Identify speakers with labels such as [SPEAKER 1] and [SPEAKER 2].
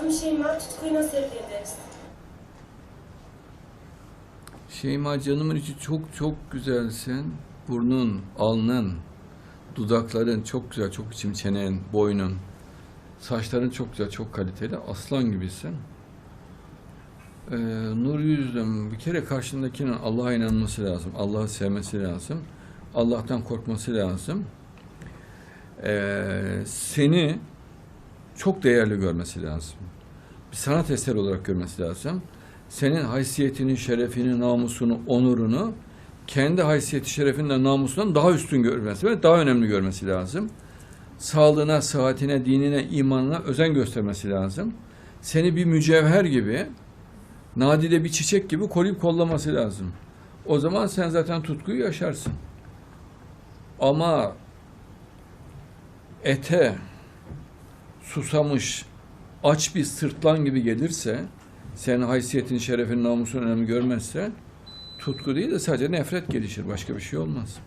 [SPEAKER 1] Adım Şeyma, tutkuyu nasıl ederiz?
[SPEAKER 2] Şeyma canımın içi çok çok güzelsin. Burnun, alnın, dudakların çok güzel, çok içim çenen, boynun. Saçların çok güzel, çok kaliteli. Aslan gibisin. Ee, nur yüzlüm. Bir kere karşındakinin Allah'a inanması lazım. Allah'ı sevmesi lazım. Allah'tan korkması lazım. Ee, seni çok değerli görmesi lazım. Bir sanat eseri olarak görmesi lazım. Senin haysiyetini, şerefini, namusunu, onurunu kendi haysiyeti, şerefinden, namusundan daha üstün görmesi ve daha önemli görmesi lazım. Sağlığına, sıhhatine, dinine, imanına özen göstermesi lazım. Seni bir mücevher gibi, nadide bir çiçek gibi koruyup kollaması lazım. O zaman sen zaten tutkuyu yaşarsın. Ama ete, susamış, aç bir sırtlan gibi gelirse, senin haysiyetin, şerefin, namusun önemli görmezse, tutku değil de sadece nefret gelişir. Başka bir şey olmaz.